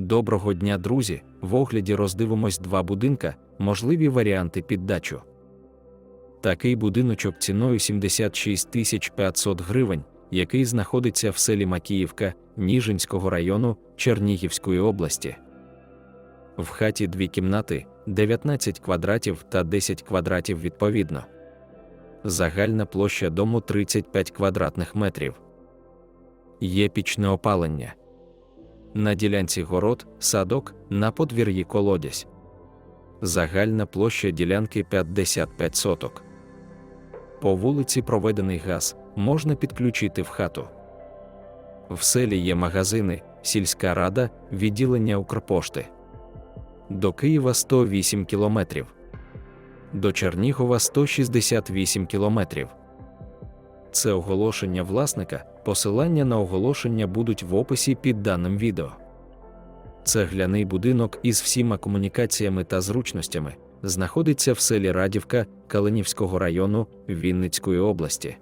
Доброго дня, друзі! В огляді роздивимось два будинка, можливі варіанти під дачу. Такий будиночок ціною 76 тисяч 500 гривень, який знаходиться в селі Макіївка Ніжинського району Чернігівської області. В хаті дві кімнати, 19 квадратів та 10 квадратів відповідно. Загальна площа дому 35 квадратних метрів. Є пічне опалення. На ділянці город, садок, на подвір'ї колодязь. Загальна площа ділянки 55 соток. По вулиці проведений газ можна підключити в хату. В селі є магазини, сільська рада, відділення Укрпошти. До Києва 108 кілометрів. До Чернігова 168 кілометрів. Це оголошення власника. Посилання на оголошення будуть в описі під даним відео. Цегляний будинок із всіма комунікаціями та зручностями знаходиться в селі Радівка Калинівського району Вінницької області.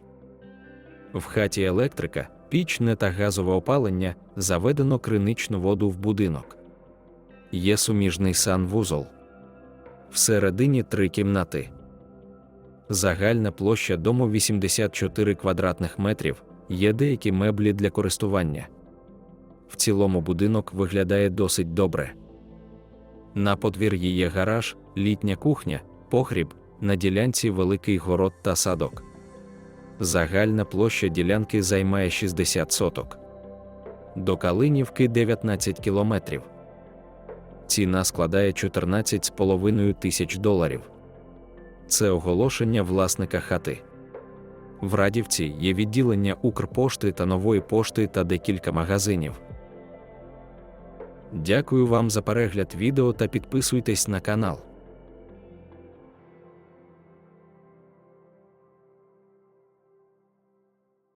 В хаті електрика, пічне та газове опалення заведено криничну воду в будинок. Є суміжний санвузол. Всередині три кімнати. Загальна площа дому 84 квадратних метрів, є деякі меблі для користування. В цілому будинок виглядає досить добре. На подвір'ї є гараж, літня кухня, погріб, на ділянці великий город та садок. Загальна площа ділянки займає 60 соток. До Калинівки 19 кілометрів. Ціна складає 14,5 тисяч доларів. Це оголошення власника хати. В Радівці є відділення Укрпошти та нової пошти та декілька магазинів. Дякую вам за перегляд відео та підписуйтесь на канал.